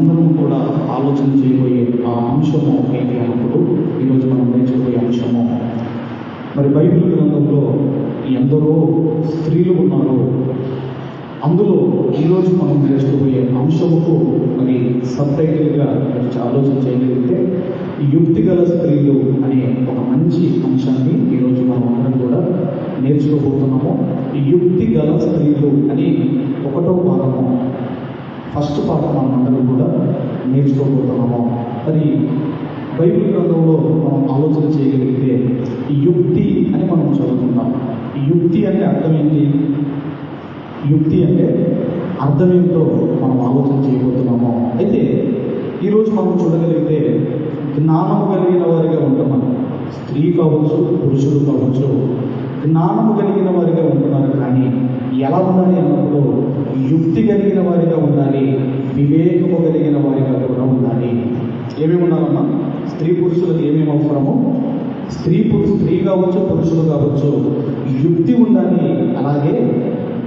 అందరం కూడా ఆలోచన చేయబోయే ఆ అంశము ఏంటి అన్నప్పుడు ఈరోజు మనం నేర్చుకోబోయే అంశము. మరి బైబిల్ గ్రంథంలో ఎందరో స్త్రీలు ఉన్నారు. అందులో ఈరోజు మనం నేర్చుకోబోయే అంశముకు మరి సబ్ టైటిల్గా ఆలోచన చేయగలిగితే యుక్తి గల స్త్రీలు అనే ఒక మంచి అంశాన్ని ఈరోజు మనం అందరం కూడా నేర్చుకోబోతున్నాము. ఈ యుక్తి గల స్త్రీలు అని ఒకటో భాగము ఫస్ట్ పాఠం మనం కూడా నేర్చుకోబోతున్నాము. మరి బైబిల్ గ్రంథంలో మనం ఆలోచన చేయగలిగితే ఈ యుక్తి అని మనం చదువుకుంటాం యుక్తి అంటే అర్థం ఏంటి? యుక్తి అంటే అర్థం ఏంటో మనం ఆలోచన చేయబోతున్నాము. అయితే ఈరోజు మనం చూడగలిగితే జ్ఞానము కలిగిన వారిగా ఉంటున్నాం. స్త్రీ కావచ్చు పురుషుడు కావచ్చు జ్ఞానము కలిగిన వారిగా ఉంటున్నారు కానీ ఎలా ఉండాలి అన్నప్పుడు యుక్తి కలిగిన వారిగా ఉండాలి వివేకము కలిగిన వారిగా కూడా ఉండాలి. ఏమేమి ఉండాలమ్మా? స్త్రీ పురుషులకు ఏమేమి అవసరము? స్త్రీ పురుషు స్త్రీ కావచ్చు పురుషులు కావచ్చు యుక్తి ఉండాలి అలాగే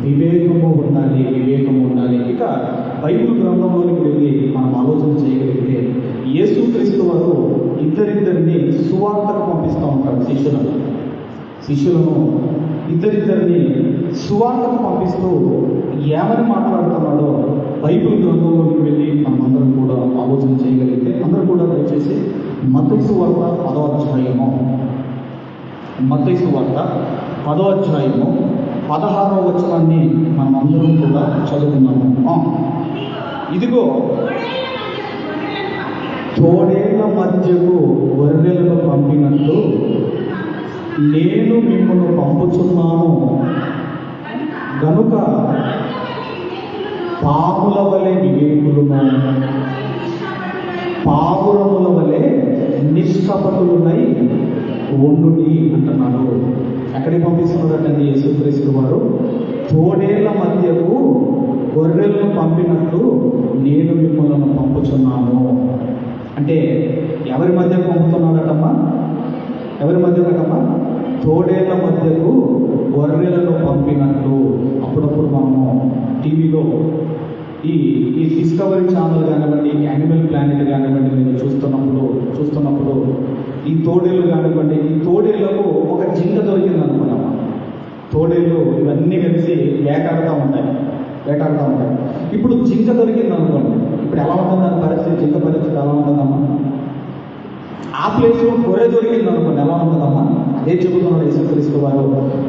వివేకము ఉండాలి వివేకము ఉండాలి. ఇక బైబిల్ గ్రంథంలోకి వెళ్ళి మనం ఆలోచన చేయగలిగితే యేసుక్రీస్తు వారు ఇద్దరిద్దరిని సువార్తకు పంపిస్తూ ఉంటారు శిష్యులను. శిష్యులను ఇద్దరిద్దరిని సువార్తకు పంపిస్తూ ఏమని మాట్లాడుతున్నాడో బైబిల్ గ్రంథంలోకి వెళ్ళి మనమందరం అందరం కూడా ఆలోచన చేయగలిగితే అందరూ కూడా దయచేసి మతైసు వార్త పదో అధ్యాయము. మతైసు వార్త పదో అధ్యాయము పదహారవ వచనాన్ని మనం అందరం కూడా చదువుకున్నాము ఇదిగో తోడేళ్ళ మధ్యకు గొర్రెలను పంపినట్టు నేను మిమ్మల్ని పంపుచున్నాను. కనుక పాముల వలె వివేకులును పావురముల వలె నిష్కపటులునై ఉండుని అంటున్నాడు. ఎక్కడికి పంపిస్తున్నాడండి యేసుక్రీస్తు వారు. తోడేళ్ళ మధ్యకు గొర్రెలను పంపినట్టు నేను మిమ్మల్ని పంపుచున్నాను. అంటే ఎవరి మధ్య పంపుతున్నాడటమ్మా? ఎవరి మధ్యనకమ్మా తోడేళ్ళ మధ్యకు గొర్రెలను పంపినట్లు అప్పుడప్పుడు మనము టీవీలో ఈ ఈ డిస్కవరీ ఛానల్ కానివ్వండి యానిమల్ ప్లానెట్ కానివ్వండి మీరు చూస్తున్నప్పుడు చూస్తున్నప్పుడు ఈ తోడేళ్ళు కానివ్వండి ఈ తోడేళ్ళకు ఒక జింక దొరికింది అనుకున్నాము తోడేళ్ళు ఇవన్నీ కలిసి వేటాడుతూ ఉంటాయి వేటాడుతూ ఉంటాయి. ఇప్పుడు జింక దొరికింది అనుకోండి ఇప్పుడు ఎలా ఉంటుంది దాని పరిస్థితి? జింక పరిస్థితి ఎలా ఉంటుందమ్మా? ఆ ప్లేస్లో గొర్రె దొరికింది అనుకోండి ఎలా ఉంటుందమ్మా? అదే చెబుతున్నాడు యేసుక్రీస్తు వారు.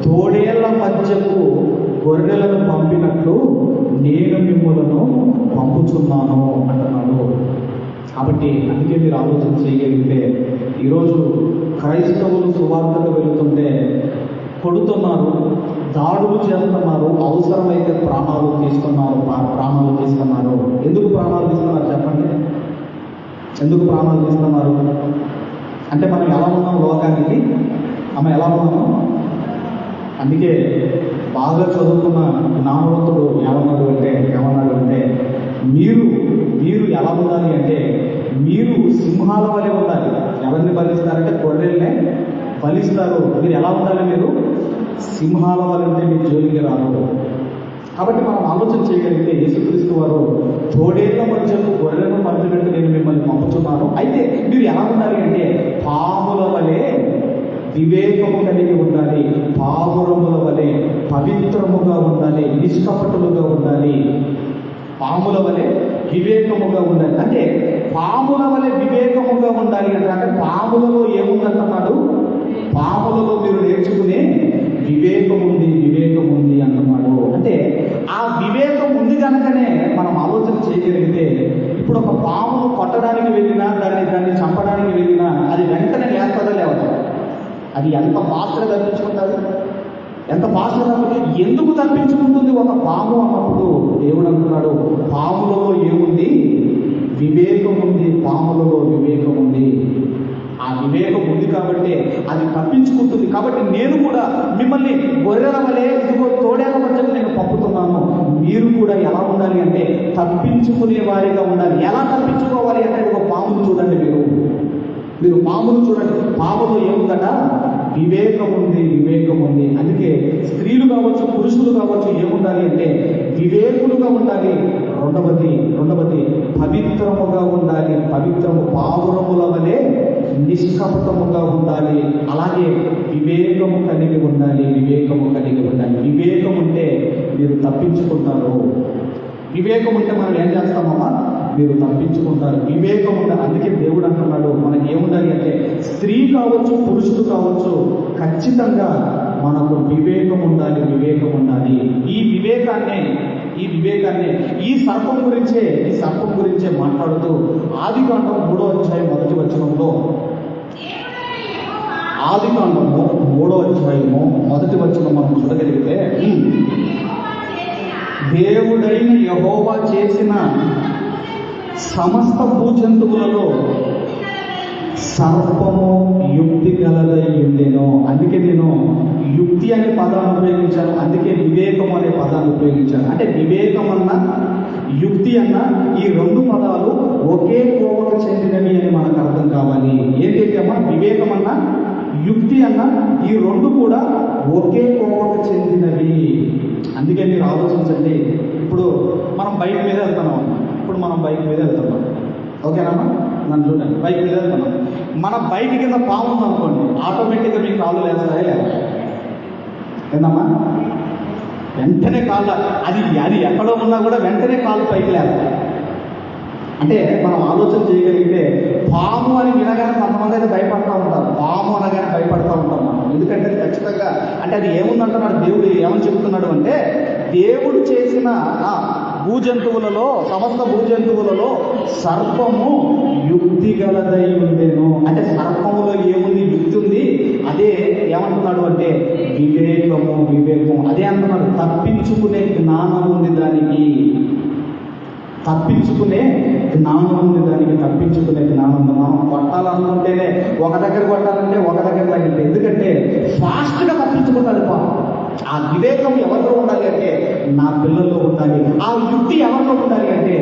తోడేళ్ళ మధ్యకు గొర్రెలను పంపినట్లు నేను మిమ్మలను పంపుచున్నాను అంటున్నాడు. కాబట్టి అందుకే మీరు ఆలోచన చేయగలిగితే ఈరోజు క్రైస్తవులు సువార్తకు వెళుతుంటే కొడుతున్నారు దాడులు చేస్తున్నారు అవసరమైతే ప్రాణాలు తీస్తున్నారు ప్రా- ప్రాణాలు తీస్తున్నారు ఎందుకు ప్రాణాలు తీస్తున్నారు చెప్పండి? ఎందుకు ప్రాణాలు తీస్తున్నారు అంటే మనం ఎలా ఉన్నాం లోకానికి? ఆమె ఎలా ఉన్నాను? అందుకే బాగా చదువుకున్న జ్ఞానవంతుడు ఏమన్నాడు అంటే ఏమన్నాడు అంటే మీరు మీరు ఎలా ఉండాలి అంటే మీరు సింహాల వలె ఉండాలి. ఎవరిని బలిస్తారంటే గొర్రెల్నే బలిస్తారు. మీరు ఎలా ఉండాలి మీరు? సింహాల వలె ఉంటే మీరు జోలికి రాదు కాబట్టి మనం ఆలోచన చేయగలిగితే యేసుక్రీస్తు వారు తోడేళ్ళ మధ్యకు గొర్రెలను పంపినట్టు నేను మిమ్మల్ని పంపుతున్నాను అయితే మీరు ఎలా ఉండాలి అంటే పాముల వలె వివేకము కలిగి ఉండాలి పావురముల వలె పవిత్రముగా ఉండాలి నిష్కపటులుగా ఉండాలి. పాముల వలె వివేకముగా ఉండాలి. అంటే పాముల వలె వివేకముగా ఉండాలి అంటే అంటే పాములలో ఏముందన్నమాడు పాములలో మీరు నేర్చుకునే వివేకం ఉంది వివేకం ఉంది అన్నమాట. అంటే ఆ వివేకం ఉంది కనుకనే మనం ఆలోచన చేయగలిగితే ఇప్పుడు ఒక పామును కొట్టడానికి వెళ్ళినా దాన్ని దాన్ని చంపడానికి వెళ్ళినా అది వెంటనే లేస్తుందా లేవదా అది ఎంత ఫాస్ట్గా తప్పించుకుంటుంది ఎంత ఫాస్ట్గా తప్పించు ఎందుకు తప్పించుకుంటుంది ఒక పాము అన్నప్పుడు దేవుడు అంటున్నాడు పాములలో ఏముంది? వివేకం ఉంది పాములలో వివేకం ఉంది. ఆ వివేకం ఉంది కాబట్టి అది తప్పించుకుంటుంది. కాబట్టి నేను కూడా మిమ్మల్ని గొర్రెల వలె ఇదిగో తోడేల నేను పంపుతున్నాను మీరు కూడా ఎలా ఉండాలి అంటే తప్పించుకునే వారిగా ఉండాలి. ఎలా తప్పించుకోవాలి అంటే ఒక పామును చూడండి మీరు. మీరు పామును చూడండి. పాములో ఏముందట? వివేకం ఉంది వివేకం ఉంది. అందుకే స్త్రీలు కావచ్చు పురుషులు కావచ్చు ఏముండాలి అంటే వివేకులుగా ఉండాలి. రెండవది రెండవది పవిత్రముగా ఉండాలి. పవిత్రము పావురముల వలె నిష్కపటముగా ఉండాలి. అలాగే వివేకము కలిగి ఉండాలి వివేకము కలిగి ఉండాలి. వివేకం ఉంటే మీరు తప్పించుకుంటారు. వివేకం ఉంటే మనం ఏం చేస్తామమ్మా? మీరు తప్పించుకుంటారు. వివేకం ఉండాలి. అందుకే దేవుడు అంటున్నాడు మనకి ఏముండాలి అంటే స్త్రీ కావచ్చు పురుషుడు కావచ్చు ఖచ్చితంగా మనకు వివేకం ఉండాలి వివేకం ఉండాలి. ఈ వివేకాన్ని ఈ వివేకాన్ని ఈ సర్పం గురించే ఈ సర్పం గురించే మాట్లాడుతూ ఆది కాండం మూడో అధ్యాయం మొదటి వచనంలో ఆది కాండము మూడో అధ్యాయము మొదటి వచనం మనం చూడగలిగితే దేవుడైన యహోవా చేసిన సమస్త భూజంతువులలో సర్పము యుక్తి గలదై ఉండేను. అందుకే నేను యుక్తి అనే పదాన్ని ఉపయోగించాను. అందుకే వివేకం అనే పదాన్ని ఉపయోగించాను. అంటే వివేకం అన్న యుక్తి అన్న ఈ రెండు పదాలు ఒకే కోవకు చెందినవి అని మనకు అర్థం కావాలి. ఏంటంటే అమ్మా వివేకం అన్న యుక్తి అన్న ఈ రెండు కూడా ఒకే కోవకు చెందినవి. అందుకే మీరు ఆలోచించండి. ఇప్పుడు మనం బైక్ మీద వెళ్తున్నాం ఇప్పుడు మనం బైక్ మీద వెళ్తున్నాం. ఓకేనమ్మా నన్ను చూడండి. బైక్ మీద వెళ్తున్నాం. మన బైక్ కింద పాము ఉందనుకోండి ఆటోమేటిక్గా మీకు కాళ్ళు లేస్తాయా? లేదా ఏందమ్మా? వెంటనే కాళ్ళ అది అది ఎక్కడో ఉన్నా కూడా వెంటనే కాళ్ళు పైకి లేస్తాయి. అంటే మనం ఆలోచన చేయగలిగితే పాము అని వినగానే కొంతమంది అయితే భయపడతా ఉంటారు పాము అనగానే భయపడతా ఉంటాం మనం. ఎందుకంటే అది ఖచ్చితంగా అంటే అది ఏముందంటున్నాడు దేవుడు? ఏమని చెప్తున్నాడు అంటే దేవుడు చేసిన భూజంతువులలో సమస్త భూజంతువులలో సర్పము యుక్తి గలదై ఉండేను. అంటే సర్పములో ఏముంది? యుక్తి ఉంది. అదే ఏమంటున్నాడు అంటే వివేకము వివేకము. అదే అంటున్నాడు తప్పించుకునే జ్ఞానం ఉంది దానికి. తప్పించుకునే జ్ఞానం ఉంది దానికి. తప్పించుకునే జ్ఞానం ఉంది? మనం కొట్టాలనుకుంటేనే ఒక దగ్గర కొట్టాలంటే ఒక దగ్గర తగిలితే. ఎందుకంటే ఫాస్ట్గా తప్పించుకుంటాడు పాపం. ఆ వివేకం ఎవరిలో ఉండాలి అంటే నా పిల్లల్లో ఉండాలి. ఆ యుక్తి ఎవరిలో ఉండాలి అంటే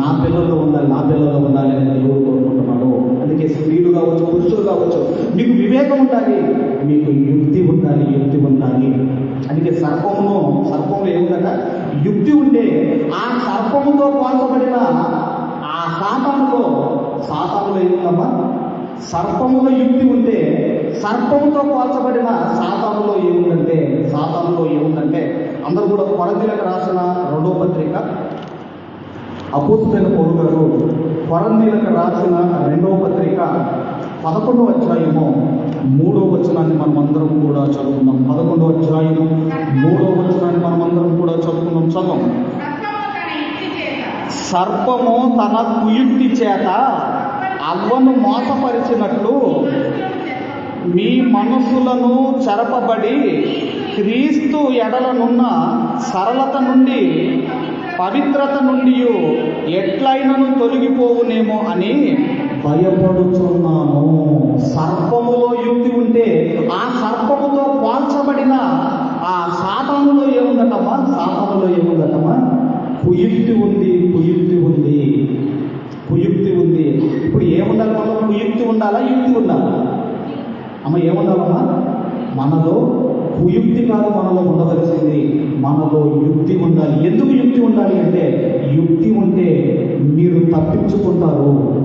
నా పిల్లల్లో ఉండాలి నా పిల్లల్లో ఉండాలి అని దేవుడు కోరుకుంటున్నాడు. అందుకే స్త్రీలు కావచ్చు పురుషులు కావచ్చు మీకు వివేకం ఉండాలి మీకు యుక్తి ఉండాలి యుక్తి ఉండాలి. అందుకే సర్పమును సర్పంలో ఏముందట? యుక్తి ఉంటే ఆ సర్పముతో పోల్చబడిన ఆ సాతానులో సాతానులో ఏముందమ్మా? సర్పములో యుక్తి ఉంటే సర్పముతో పోల్చబడిన సాతానులో ఏముందంటే సాతానులో ఏముందంటే అందరూ కూడా కొరతీలకు రాసిన రెండో పత్రిక. అపూర్తైన పౌరు గారు కొరందీలకు రాసిన రెండవ పత్రిక పదకొండవ అధ్యాయము మూడవ వచనాన్ని మనం అందరం కూడా చదువుకుందాం. పదకొండవ అధ్యాయము మూడవ వచనాన్ని మనం అందరం కూడా చదువుకుందాం. చదువు సర్పము తన కుయుక్తి చేత అల్వను మోసపరిచినట్లు మీ మనసులను చెరపబడి క్రీస్తు ఎడలనున్న సరళత నుండి పవిత్రత నుండి ఎట్లయినను తొలగిపోవునేమో అని భయపడుచున్నాను. సర్పములో యుక్తి ఉంటే ఆ సర్పముతో పోల్చబడిన ఆ సాతానులో ఏముందటమ్మా? సాతానులో ఏముందటమ్మా? కుయుక్తి ఉంది కుయుక్తి ఉంది. కుయుక్తి ఉంది. ఇప్పుడు ఏముండాలి మనలో కుయుక్తి ఉండాలా? యుక్తి ఉండాలా? అమ్మ ఏముండాలమ్మా? మనలో కుయుక్తి కాదు మనలో ఉండవలసింది. మనలో యుక్తి ఉండాలి. ఎందుకు యుక్తి ఉండాలి అంటే యుక్తి ఉంటే మీరు తప్పించుకుంటారు.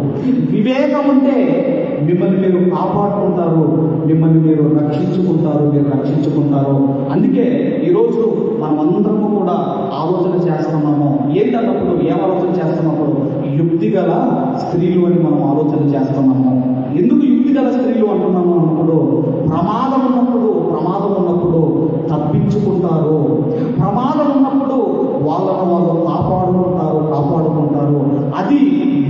వివేకం ఉంటే మిమ్మల్ని మీరు కాపాడుకుంటారు. మిమ్మల్ని మీరు రక్షించుకుంటారు మీరు రక్షించుకుంటారు. అందుకే ఈరోజు మనమందరము కూడా ఆలోచన చేస్తున్నాము. ఏంటన్నప్పుడు ఏం ఆలోచన చేస్తున్నప్పుడు? యుక్తి గల స్త్రీలు అని మనం ఆలోచన చేస్తున్నాము. ఎందుకు యుక్తి గల స్త్రీలు అంటున్నాము అన్నప్పుడు ప్రమాదం ఉన్నప్పుడు ప్రమాదం ఉన్నప్పుడు తప్పించుకుంటారు. ప్రమాదం ఉన్నప్పుడు వాళ్ళను వాళ్ళు కాపాడుకుంటారు కాపాడుకుంటారు. అది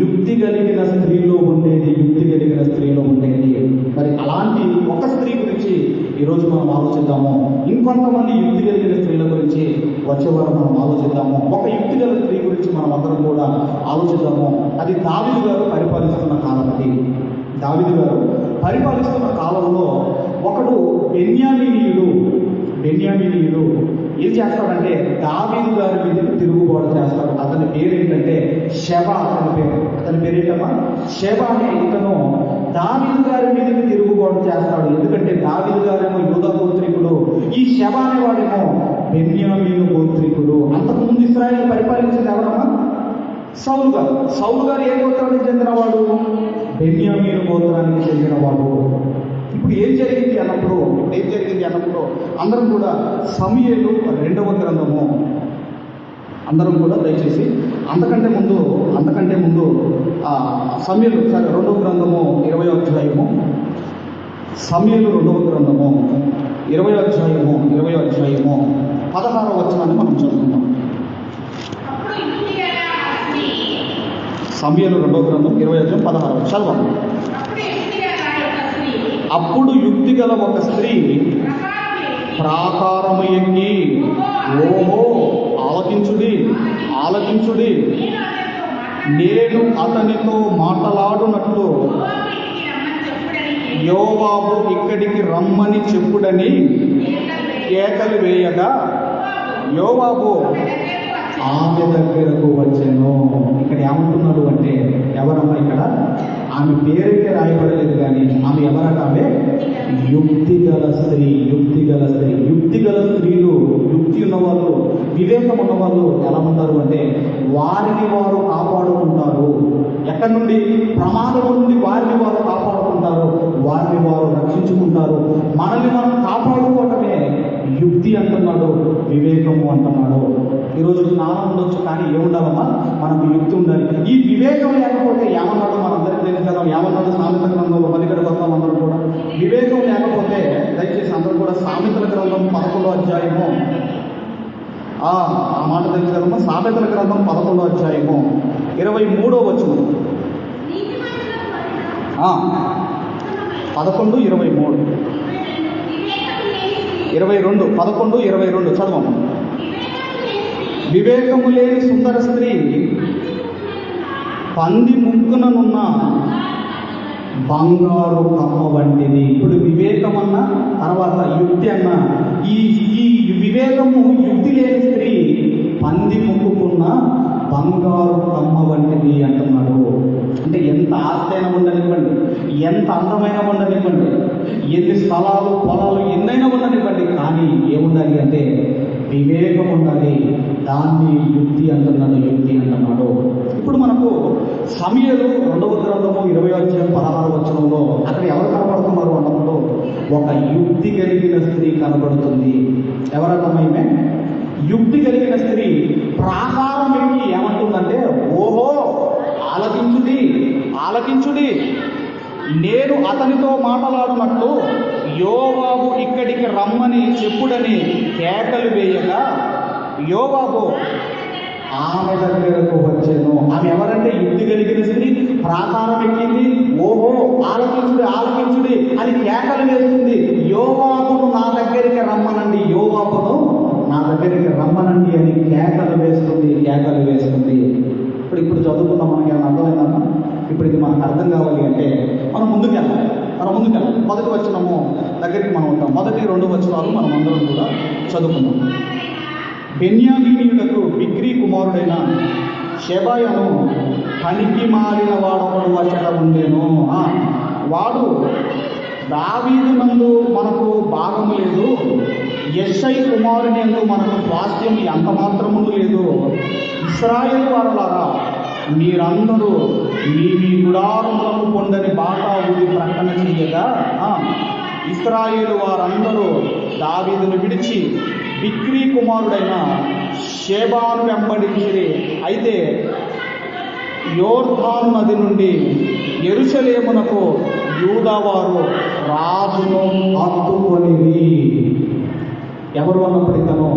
యుక్తి కలిగిన స్త్రీలో ఉండేది యుక్తి కలిగిన స్త్రీలో ఉండేది. మరి అలాంటి ఒక స్త్రీ గురించి ఈరోజు మనం ఆలోచిద్దాము. ఇంకొంతమంది యుక్తి కలిగిన స్త్రీల గురించి వచ్చే వారం మనం ఆలోచిద్దాము. ఒక యుక్తి గల స్త్రీ గురించి మనం అందరం కూడా ఆలోచిద్దాము. అది దావిదు గారు పరిపాలిస్తున్న కాలం అది. దావిదు గారు పరిపాలిస్తున్న కాలంలో ఒకడు బెన్యామినీయుడు బెన్యామినీయుడు ఏం చేస్తాడంటే దావీదు గారి మీదకి తిరుగుబాటు చేస్తాడు. అతని పేరు ఏంటంటే శవ అతని పేరు. అతని పేరు ఏంటమ్మా శవ అనే ఇతను దావీదు గారి మీదకి తిరుగుబాటు చేస్తాడు. ఎందుకంటే దావీదు గారేమో యూద గోత్రికుడు ఈ శవ అనేవాడేమో బెన్యామీను గోత్రికుడు. అంతకుముందు ఇస్రాయల్ పరిపాలించింది ఎవరమ్మా? సౌలు గారు. సౌలు గారు ఏ గోత్రానికి చెందినవాడు బెన్యామీను గోత్రానికి చెందినవాడు ఇప్పుడు ఏం జరిగింది అన్నప్పుడు? ఇప్పుడు ఏం జరిగింది అన్నప్పుడు? అందరం కూడా సమయలు రెండవ గ్రంథము. అందరం కూడా దయచేసి అంతకంటే ముందు అంతకంటే ముందు సమయలు సరే రెండవ గ్రంథము ఇరవై అధ్యాయము. సమయలు రెండవ గ్రంథము ఇరవై అధ్యాయము ఇరవై అధ్యాయము. పదహారవ వచనాన్ని మనం చదువుకుందాం. సమయలు రెండవ గ్రంథం ఇరవై అధ్యాయం పదహారవ చదవండి. అప్పుడు యుక్తి గల ఒక స్త్రీ ప్రకారం ప్రాకారము ఎక్కి ఓహో ఆలకించుడి ఆలకించుడి. నేను అతనితో మాటలాడునట్లు యోవాబు ఇక్కడికి రమ్మని చెప్పుడని కేకలు వేయగా యోవాబు. ఆమె దగ్గరకు వచ్చాను. ఇక్కడ ఏమంటున్నాడు అంటే ఎవరమ్మా ఇక్కడ? ఆమె పేరైతే రాయబడలేదు కానీ ఆమె ఎవరట? ఆమె యుక్తి గల స్త్రీ యుక్తి గల స్త్రీ. యుక్తి గల స్త్రీలు యుక్తి ఉన్నవాళ్ళు వివేకం ఉన్నవాళ్ళు ఎలా ఉంటారు అంటే వారిని వారు కాపాడుకుంటారు. ఎక్కడి నుండి? ప్రమాదం నుండి వారిని వారు కాపాడుకుంటారు. వారిని వారు రక్షించుకుంటారు. మనల్ని మనం కాపాడుకోవటమే. యుక్తి అంటున్నాడు వివేకము అంటున్నాడు ఈరోజు జ్ఞానం ఉండొచ్చు కానీ ఏముండాలమ్మా? మనకు యుక్తి ఉండాలి. ఈ వివేకం లేకపోతే ఏమన్నాడు మనందరికీ తెలుసు కదా ఏమన్నాడు సామెత గ్రంథంలో పలికడ వస్తాం అందరూ కూడా. వివేకం లేకపోతే దయచేసి అందరూ కూడా సామెతల గ్రంథం పదకొండో అధ్యాయము. ఆ మాట తెలుసు కదమ్మా? సామెతల గ్రంథం పదకొండో అధ్యాయము. ఇరవై మూడో వచనం. పదకొండు ఇరవై మూడు. ఇరవై రెండు పదకొండు ఇరవై రెండు చదవము వివేకము లేని సుందర స్త్రీ పంది ముక్కుననున్న బంగారు కమ్మ వంటిది. ఇప్పుడు వివేకం అన్న తర్వాత యుక్తి అన్న ఈ ఈ వివేకము యుక్తి లేని స్త్రీ పంది ముక్కుకున్న బంగారు కమ్మ వంటిది అంటున్నాడు. అంటే ఎంత ఆస్తైన ఉండనివ్వండి ఎంత అందమైన ఉండనివ్వండి. ఎన్ని స్థలాలు పొలాలు ఎన్నైనా ఉండనివ్వండి కానీ ఏముండాలి అంటే వివేకం ఉండాలి. దాన్ని యుక్తి అంటున్నాడు యుక్తి అంటున్నాడు. ఇప్పుడు మనకు సమయలు రెండవ గ్రంథము ఇరవై అధ్యాయం పదహారు వచనంలో అక్కడ ఎవరు కనబడుతున్నారు అన్నప్పుడు ఒక యుక్తి కలిగిన స్త్రీ కనబడుతుంది. ఎవరర్థమైమే యుక్తి కలిగిన స్త్రీ ప్రాకారం ఎక్కి ఏమంటుందంటే ఓహో ఆలకించుడి ఆలకించుడి. నేను అతనితో మాట్లాడునట్లు యోవాబు ఇక్కడికి రమ్మని చెప్పుడని కేకలు వేయగా యోవాబు ఆమె దగ్గరకు వచ్చాను. ఆమె ఎవరంటే యుద్ధి కలిగిన స్త్రీ ప్రాకారం ఎక్కింది ఓహో ఆలకించుడి ఆలకించుడి అని కేకలు వేస్తుంది యోవాబును నా దగ్గరికి రమ్మనండి యోవాబును నా దగ్గరికి రమ్మనండి అని కేకలు వేస్తుంది కేకలు వేస్తుంది. ఇప్పుడు ఇప్పుడు చదువుకుందాం మనకి ఏమైనా మనకు అర్థం కావాలి అంటే మనం ముందుకెళ్ళాలి మనం ముందుకెళ్ళాలి మొదటి వచనము దగ్గరికి మనం ఉంటాం మొదటి రెండు వచనాలు మనం అందరం కూడా చదువుకుందాం. బెన్యామీనియులకు డిగ్రీ కుమారుడైన శబాయను పనికి మారిన వాడొకడు వచ్చట ఉండేను వాడు దావీదు నందు మనకు భాగము లేదు. ఎస్ఐ కుమారుని మనకు స్వాస్థ్యం ఎంత మాత్రము లేదు. ఇస్రాయేల్ వారులారా మీరందరూ మీ మీ గుడారములను పొందని బాటా ఊరి ప్రకటన చేయగా ఆ, ఇస్రాయేలు వారందరూ దావీదును విడిచి బిక్రీ కుమారుడైన షేబాను వెంబడించిరి అయితే యోర్ధాను నది నుండి ఎరుసలేమునకు యూదావారు రాజును హత్తుకొనివి ఎవరు అన్నప్పుడు ఇతను?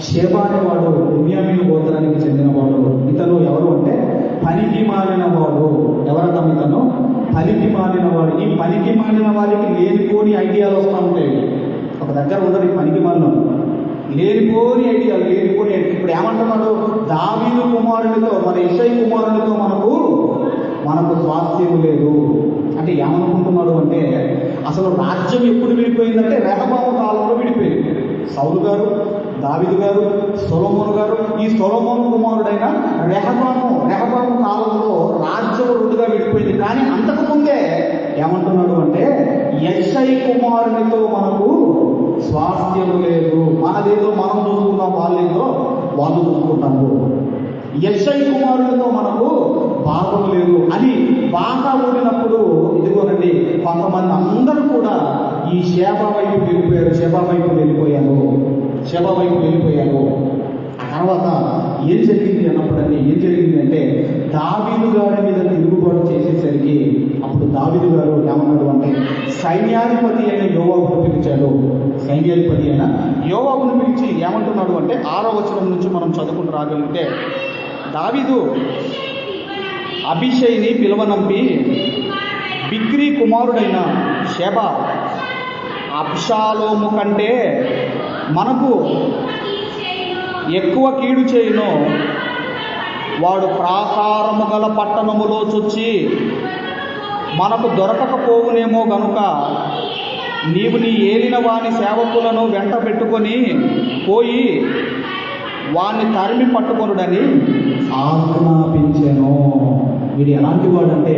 షేబ అనేవాడు బున్యామీను గోత్రానికి చెందినవాడు. ఇతను ఎవరు అంటే పనికి మాలిన వాడు ఎవరన్నా ఇతను? పనికి మాలిన వాడు ఈ పనికి మాలిన వారికి లేనిపోని ఐడియాలు వస్తూ ఉంటాయి. ఒక దగ్గర ఉండదు ఈ పనికి మాలిన. లేనిపోని ఐడియాలు లేనిపోని ఇప్పుడు ఏమంటున్నాడు? దావీదు కుమారునితో మన ఇషయ కుమారునితో మనకు మనకు స్వాస్థ్యం లేదు. అంటే ఏమనుకుంటున్నాడు అంటే అసలు రాజ్యం ఎప్పుడు విడిపోయిందంటే రెహబాము కాలంలో విడిపోయింది. సౌలు గారు దావిదు గారు సొలమోను గారు ఈ సొలమోను కుమారుడైన రెహబాము రెహబాము కాలంలో రాజ్యం రెండుగా విడిపోయింది. కానీ అంతకు ముందే ఏమంటున్నాడు అంటే ఎస్ఐ కుమారునితో మనకు స్వాస్థ్యం లేదు. మనదేదో మనం చూసుకుంటాం వాళ్ళేదో వాళ్ళు చూసుకుంటాము యశై కుమారులతో మనకు భాగం లేదు. అని బాగా ఊడినప్పుడు ఇదిగోనండి కొంతమంది అందరూ కూడా ఈ శేభ వైపు వెళ్ళిపోయారు శేభ వైపు వెళ్ళిపోయారు. శవ వైపు వెళ్ళిపోయారు ఆ తర్వాత ఏం జరిగింది అన్నప్పుడన్నీ ఏం జరిగింది అంటే దావీదు గారి మీద తిరుగుబాటు చేసేసరికి అప్పుడు దావీదు గారు ఏమన్నాడు అంటే సైన్యాధిపతి అయిన యోవాకును పిలిచాడు. సైన్యాధిపతి అయిన యోవాకును పిలిచి ఏమంటున్నాడు అంటే ఆరో వచనం నుంచి మనం చదువుకుని రాగలిగితే దావీదు అభిషయ్ని పిలువనంపి బిక్రీ కుమారుడైన శబ అబ్షాలోము కంటే మనకు ఎక్కువ కీడు చేయును. వాడు ప్రాకారము గల పట్టణములో చొచ్చి మనకు దొరకకపోవునేమో గనుక నీవు నీ ఏలిన వాని సేవకులను వెంట పెట్టుకొని పోయి వాణ్ణి తరిమి పట్టుకొనుడని ఆజ్ఞాపించాను. వీడు ఎలాంటి వాడు అంటే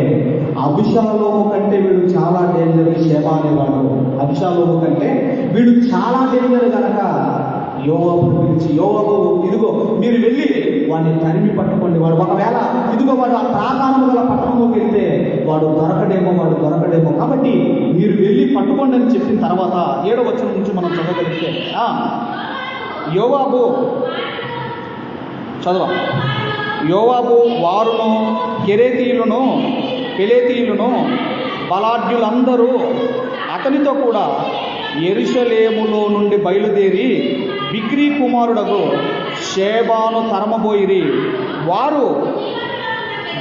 అభిషాలోము కంటే వీడు చాలా డేంజర్ శేవ అనేవాడు. అభిషాలోము కంటే వీడు చాలా డేంజర్ కనుక యోవాబును పిలిచి యోవాబు ఇదిగో మీరు వెళ్ళి వాడిని తరిమి పట్టుకోండి. వాడు ఒకవేళ ఇదిగో వాడు ఆ ప్రాకారము గల పట్టణంలోకి వెళ్తే వాడు దొరకడేమో వాడు దొరకడేమో. కాబట్టి మీరు వెళ్ళి పట్టుకోండి అని చెప్పిన తర్వాత ఏడో వచ్చిన నుంచి మనం చదవగలిగితే యోవాబు చదవ. యోవాబు వారును కెరేతీయులను పెలేతీయులను బలాఢ్యులందరూ అతనితో కూడా ఎరుషలేములో నుండి బయలుదేరి బిగ్రీ కుమారుడకు షేబాను తరమబోయిరి. వారు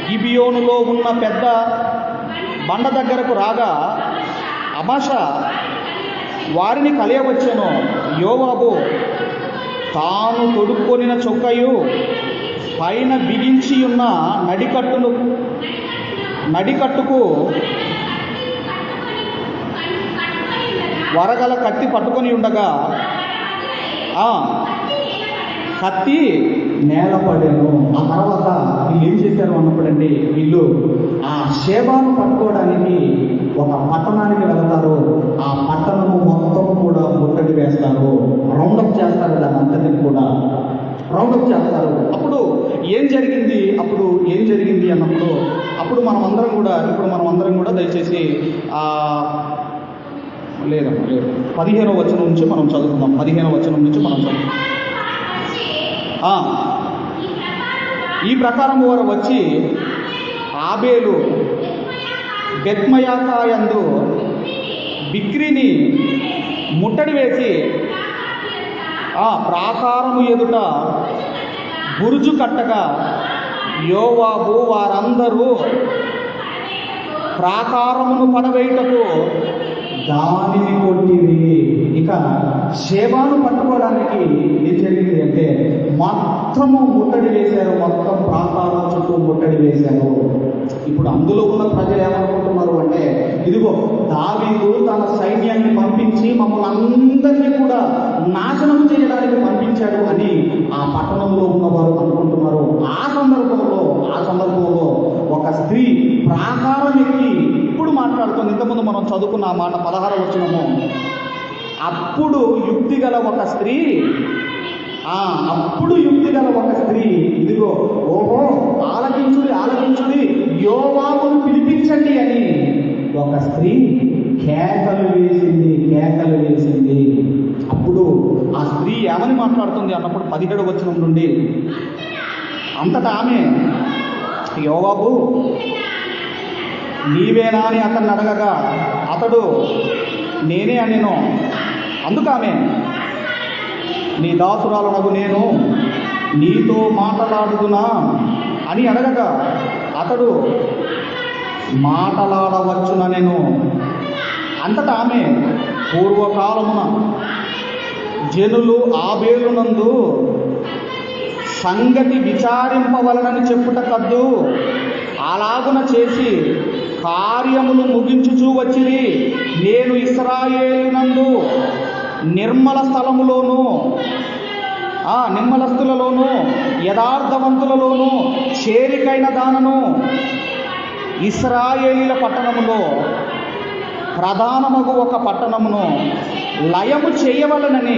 గిబియోనులో ఉన్న పెద్ద బండ దగ్గరకు రాగా అమాష వారిని కలియవచ్చెను. యోవాబు తాను తొడుక్కొనిన చొక్కయు పైన బిగించి ఉన్న నడికట్టును నడికట్టుకు వరగల కత్తి పట్టుకొని ఉండగా కత్తి నేల ఆ తర్వాత వీళ్ళు ఏం చేశారు అన్నప్పుడండి వీళ్ళు ఆ శేవాను పట్టుకోవడానికి ఒక పట్టణానికి వెళ్తారు. ఆ పట్టణము మొత్తం కూడా ముట్టడి వేస్తారు. రౌండప్ చేస్తారు. దాని అంతటిని కూడా రౌండప్ చేస్తారు. ఏం జరిగింది? అప్పుడు ఏం జరిగింది అన్నప్పుడు అప్పుడు మనం అందరం కూడా ఇప్పుడు మనం అందరం కూడా దయచేసి ఆ లేదమ్మా లేదు. పదిహేనో వచనం నుంచి మనం చదువుకుందాం. పదిహేనో వచనం నుంచి మనం చదువుకుందాం. ఈ ప్రకారం వారు వచ్చి ఆబేలు బెత్మయాకాయందు బిక్రిని ముట్టడి వేసి ఆ ప్రాకారము ఎదుట బురుజు కట్టగా యోవాబు వారందరూ ప్రాకారమును పడవేయుటకు దానిని కొట్టింది ఇక శేవాను పట్టుకోవడానికి ఏం జరిగింది అంటే మొత్తము ముట్టడి వేశారు. మొత్తం ప్రాకారం చుట్టూ ముట్టడి వేశారు. ఇప్పుడు అందులో ఉన్న ప్రజలు ఏమనుకుంటున్నారు అంటే ఇదిగో దావీదు తన సైన్యాన్ని పంపించి మమ్మల్ని అందరినీ కూడా నాశనం చేయడానికి పంపించాడు అని ఆ పట్టణంలో ఉన్నవారు అనుకుంటున్నారు. ఆ సందర్భంలో ఆ సందర్భంలో ఒక స్త్రీ ప్రాకారం ఎక్కి ఇప్పుడు మాట్లాడుతుంది. ఇంతకుముందు మనం చదువుకున్న మాట పదహార వచ్చినము అప్పుడు యుక్తి గల ఒక స్త్రీ ఆ అప్పుడు యుక్తి గల ఒక స్త్రీ ఇదిగో ఓహో ఆలకించుడి ఆలకించుడి యోవాబును పిలిపించండి అని ఒక స్త్రీ కేకలు వేసింది కేకలు వేసింది. అప్పుడు ఆ స్త్రీ ఏమని మాట్లాడుతుంది అన్నప్పుడు పదిహేడు వచ్చిన నుండి అంతటా ఆమె యోవాబు నీవేనా అని అతన్ని అడగగా అతడు నేనే అనిను. అందుకామె నీ దాసురాలనగు నేను నీతో మాట్లాడుదునా? అని అడగగా అతడు మాటలాడవచ్చున నేను. అంతటా ఆమె పూర్వకాలమున జనులు ఆబేలునందు సంగతి విచారింపవలనని చెప్పుట కద్దు. అలాగున చేసి కార్యములు ముగించుచూ వచ్చిరి. నేను ఇస్రాయేలినందు నిర్మల స్థలములోను ఆ నిమ్మలస్తులలోనూ యథార్థవంతులలోనూ చేరికైన దానను ఇస్రాయేలీల పట్టణములో ప్రధానమగు ఒక పట్టణమును లయము చేయవలనని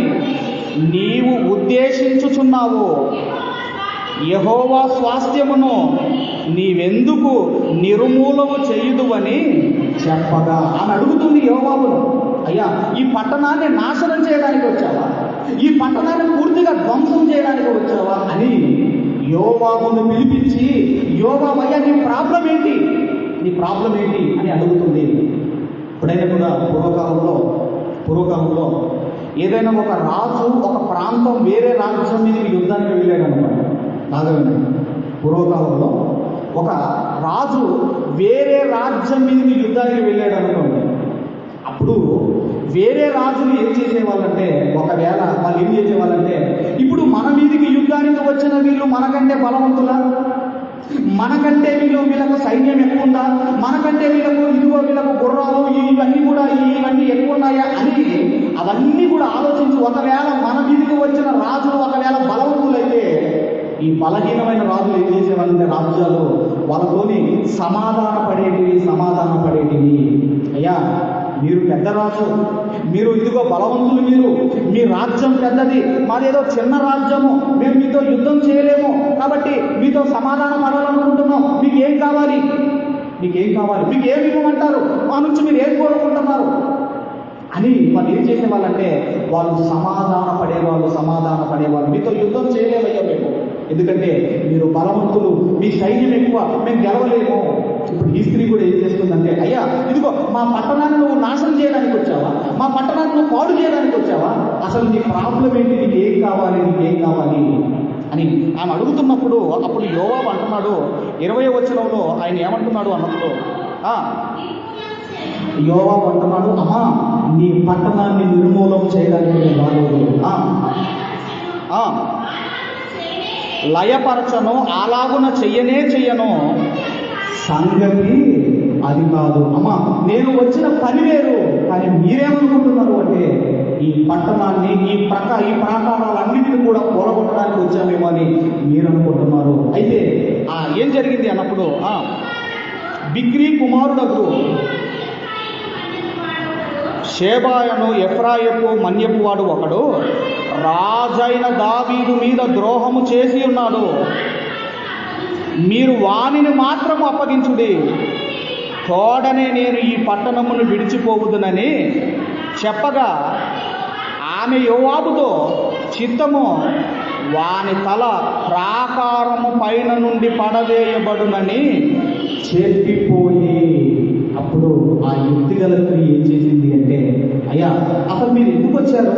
నీవు ఉద్దేశించుచున్నావు. యహోవా స్వాస్థ్యమును నీవెందుకు నిర్మూలము చేయుదువని చెప్పగా. అని అడుగుతుంది యోవాబును అయ్యా ఈ పట్టణాన్ని నాశనం చేయడానికి వచ్చావా? ఈ పట్టణాన్ని పూర్తిగా ధ్వంసం చేయడానికి వచ్చావా అని యోవాబును పిలిపించి యోవాబయ్యా నీ ప్రాబ్లం ఏంటి? నీ ప్రాబ్లం ఏంటి? అని అడుగుతుంది. ఎప్పుడైనా కూడా పూర్వకాలంలో పూర్వకాలంలో ఏదైనా ఒక రాజు ఒక ప్రాంతం వేరే రాజ్యం మీద యుద్ధానికి వెళ్ళాడనమాట అనమాట పూర్వకాలంలో ఒక రాజు వేరే రాజ్యం మీద యుద్ధానికి వెళ్ళాడు అనుకోండి అప్పుడు వేరే రాజులు ఏం చేసేవాళ్ళంటే ఒకవేళ వాళ్ళు ఏం చేసేవాళ్ళంటే ఇప్పుడు మన మీదికి యుద్ధానికి వచ్చిన వీళ్ళు మనకంటే బలవంతులా? మనకంటే వీళ్ళు వీళ్ళకు సైన్యం ఎక్కువ ఉందా మనకంటే వీళ్ళకు ఇదిగో వీళ్ళకు గుర్రాలు ఇవన్నీ కూడా ఇవన్నీ ఎక్కువ ఉన్నాయా అని అవన్నీ కూడా ఆలోచించి ఒకవేళ మన మీదికి వచ్చిన రాజులు ఒకవేళ బలవంతులైతే ఈ బలహీనమైన రాజులు ఏం చేసేవాళ్ళంటే రాజ్యాలు వాళ్ళతోని సమాధాన పడేటివి సమాధాన పడేటివి అయ్యా మీరు పెద్ద రాజు మీరు ఇదిగో బలవంతులు మీరు మీ రాజ్యం పెద్దది మాదేదో చిన్న రాజ్యము మేము మీతో యుద్ధం చేయలేము కాబట్టి మీతో సమాధానం పడాలనుకుంటున్నాం మీకు ఏం కావాలి? మీకు ఏం కావాలి? మీకు ఏమి ఇవ్వమంటారు? మా నుంచి మీరు ఏం కోరుకుంటున్నారు? అని వాళ్ళు ఏం చేసేవాళ్ళంటే వాళ్ళు సమాధాన పడేవాళ్ళు సమాధాన పడేవాళ్ళు. మీతో యుద్ధం చేయలేమయ్యా మేము. ఎందుకంటే మీరు బలవంతులు మీ సైన్యం ఎక్కువ మేము గెలవలేము. ఇప్పుడు ఈ స్త్రీ కూడా ఏం చేస్తుందంటే అయ్యా ఇదిగో మా పట్టణాన్ని నువ్వు నాశనం చేయడానికి వచ్చావా మా పట్టణాన్ని నువ్వు పాడు చేయడానికి వచ్చావా? అసలు నీ ప్రాబ్లం ఏంటి? నీకు ఏం కావాలి? నీకు ఏం కావాలి? అని ఆమె అడుగుతున్నప్పుడు అప్పుడు యోవాబు అంటున్నాడు ఇరవై వచనంలో ఆయన ఏమంటున్నాడు అన్నప్పుడు యోవాబు అంటున్నాడు అమ్మా నీ పట్టణాన్ని నిర్మూలం చేయడానికి నేను రాలేదు. లయపరచను అలాగున చెయ్యనే చెయ్యను. సంగతి అది కాదు. అమ్మా నేను వచ్చిన పని వేరు కానీ మీరేమనుకుంటున్నారు అంటే ఈ పట్టణాన్ని ఈ ప్రక ఈ ప్రాకారాలన్నింటినీ కూడా కూలగొట్టడానికి వచ్చామేమో అని మీరు అనుకుంటున్నారు అయితే ఆ ఏం జరిగింది అన్నప్పుడు ఆ, బిగ్రీ కుమారుడకు షేబాయను ఎఫ్రాయపు మన్యపు వాడు ఒకడు రాజైన దావీదు మీద ద్రోహము చేసి ఉన్నాడు. మీరు వానిని మాత్రం అప్పగించుడి. తోడనే నేను ఈ పట్టణమును విడిచిపోవుదునని చెప్పగా ఆమె యోవాబుతో చిత్తము వాని తల ప్రాకారము పైన నుండి పడవేయబడునని చెప్పిపోయి. అప్పుడు ఆ యుక్తి గల స్త్రీ ఏం చేసింది అంటే అయ్యా అసలు మీరు ఎందుకు వచ్చారు?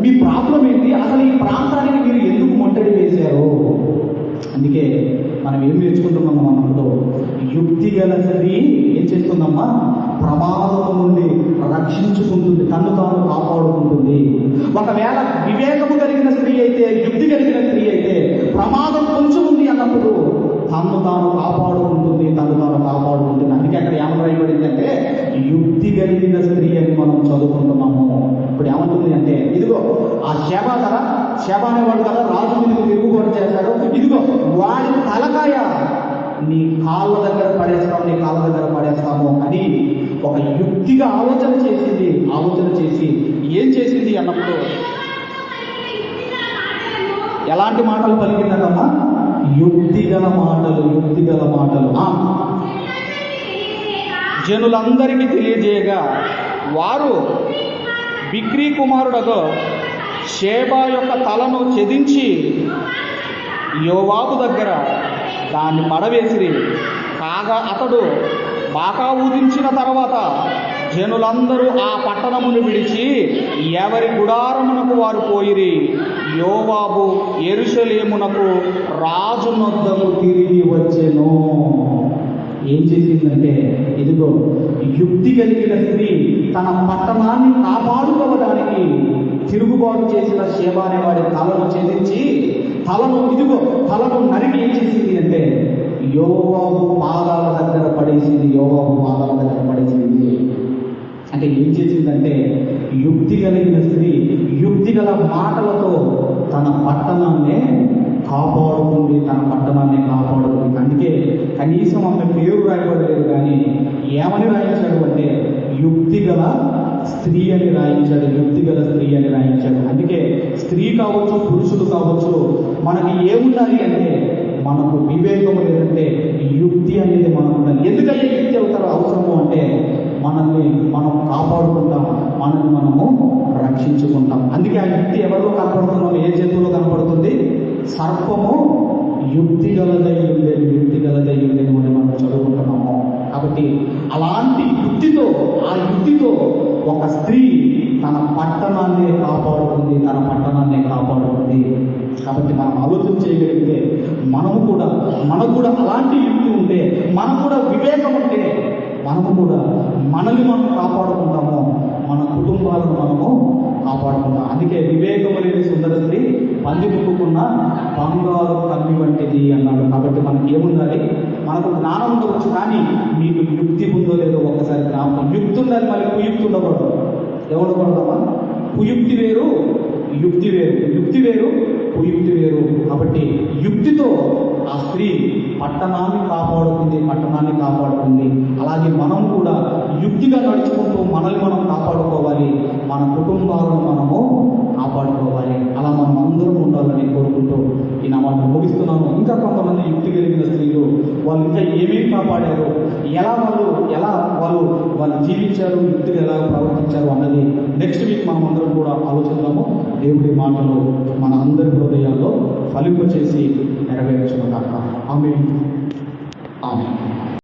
మీ ప్రాబ్లం ఏంటి అసలు ఈ ప్రాంతానికి మీరు ఎందుకు మొట్టడి వేశారు? అందుకే మనం ఏం నేర్చుకుంటున్నాము అన్నప్పుడు యుక్తి గల స్త్రీ ఏం చేస్తుందమ్మా? ప్రమాదం నుండి రక్షించుకుంటుంది తను తాను కాపాడుకుంటుంది. ఒకవేళ వివేకము కలిగిన స్త్రీ అయితే యుక్తి కలిగిన స్త్రీ అయితే ప్రమాదం కొంచెం ఉంది అన్నప్పుడు తను తాను కాపాడుకుంటుంది తను తాను కాపాడుకుంటుంది. అందుకే అక్కడ ఏమని రాయబడింది అంటే యుక్తి కలిగిన స్త్రీ అని మనం చదువుకుంటున్నాము. ఇప్పుడు ఏమంటుంది అంటే ఇదిగో ఆ సేవాధర శవ అనేవాడు కదా రాజు మీదకి తిరుగుబాటు చేశాడు. ఇదిగో వాడి తలకాయ నీ కాళ్ళ దగ్గర పడేస్తాము నీ కాళ్ళ దగ్గర పడేస్తాము అని ఒక యుక్తిగా ఆలోచన చేసింది. ఆలోచన చేసి ఏం చేసింది అన్నప్పుడు? ఎలాంటి మాటలు పలికిందమ్మా యుక్తి గల మాటలు యుక్తి గల మాటలు. జనులందరికీ తెలియజేయగా వారు బిక్రీ కుమారుడగు షేబా యొక్క తలను చెదించి యోవాబు దగ్గర దాన్ని పడవేసిరి. కాగా అతడు బాకా ఊదించిన తర్వాత జనులందరూ ఆ పట్టణమును విడిచి ఎవరి గుడారమునకు వారు పోయిరి. యోవాబు ఎరుషలేమునకు రాజునొద్దకు తిరిగి వచ్చెను. ఏం చేసిందంటే ఇదిగో యుక్తి కలిగిన స్త్రీ తన పట్టణాన్ని కాపాడుకోవడానికి తిరుగుబాటు చేసిన శేబ అనేవాడి తలను ఛేదించి తలను ఇదిగో తలను నరికి ఏం చేసింది అంటే యోవాబు పాదాల దగ్గర పడేసింది యోవాబు పాదాల దగ్గర పడేసింది. అంటే ఏం చేసిందంటే యుక్తి కలిగిన స్త్రీ యుక్తి గల మాటలతో తన పట్టణాన్నే కాపాడుకుంది తన పట్టణాన్ని కాపాడుకుంది. అందుకే కనీసం ఆమె పేరు రాయబడలేదు కానీ ఏమని రాయించాడు అంటే యుక్తి గల స్త్రీ అని రాయించాడు. యుక్తి గల స్త్రీ అందుకే స్త్రీ కావచ్చు పురుషుడు కావచ్చు మనకి ఏముండాలి అంటే మనకు వివేకం లేదంటే యుక్తి అనేది మనకు ఉండాలి ఎందుకంటే యుక్తి అవుతారు అవసరము అంటే మనల్ని మనం కాపాడుకుంటాం మనల్ని మనము రక్షించుకుంటాం. అందుకే ఆ యుక్తి ఎవరిలో కనపడుతున్నాం ఏ జంతువులో కనపడుతుంది? సర్పము యుక్తి గలదై ఉండేది యుక్తి గలదై ఉండేది అని మనం చదువుకుంటున్నాము. కాబట్టి అలాంటి యుక్తితో ఆ యుక్తితో ఒక స్త్రీ తన పట్టణాన్ని కాపాడుతుంది తన పట్టణాన్ని కాపాడుతుంది. కాబట్టి మనం ఆలోచన చేయగలిగితే మనము కూడా మనకు కూడా అలాంటి యుక్తి ఉంటే మనకు కూడా వివేకం ఉంటే మనము కూడా మనల్ని మనం కాపాడుకుంటాము మన కుటుంబాలను మనము కాపాడుకుంటాం అందుకే వివేకం అనేది సుందర స్త్రీ పంది ముక్కుకున్న బంగారు కమ్మి వంటిది అన్నాడు. కాబట్టి మనకి ఏముండాలి? మనకు జ్ఞానం ఉండవచ్చు కానీ మీకు యుక్తి ఉందో లేదో ఒక్కసారి జ్ఞాపకం. యుక్తి ఉండాలి మళ్ళీ కుయుక్తి ఉండకూడదు. ఏమనకూడదమ్మా కుయుక్తి వేరు యుక్తి వేరు. యుక్తి వేరు కుయుక్తి వేరు. కాబట్టి యుక్తితో ఆ స్త్రీ పట్టణాన్ని కాపాడుతుంది పట్టణాన్ని కాపాడుతుంది. అలాగే మనం కూడా యుక్తిగా నడుచుకుంటూ మనల్ని మనం కాపాడుకోవాలి. మన కుటుంబాలను మనము కాపాడుకోవాలి. అలా మనం అందరం ఉండాలని కోరుకుంటూ ఈ నా మాట ముగిస్తున్నాను. ఇంకా కొంతమంది యుక్తి కలిగిన స్త్రీలు వాళ్ళు ఇంకా ఏమేమి కాపాడారు? ఎలా వాళ్ళు ఎలా వాళ్ళు వాళ్ళు జీవించారు వ్యక్తులు ఎలా ప్రవర్తించారు అన్నది నెక్స్ట్ వీక్ మనం అందరం కూడా ఆలోచిద్దాము. దేవుడి మాటలు మన అందరి హృదయాల్లో ఫలింప చేసి నెరవేర్చుకుంటాం ఆమె ఆమె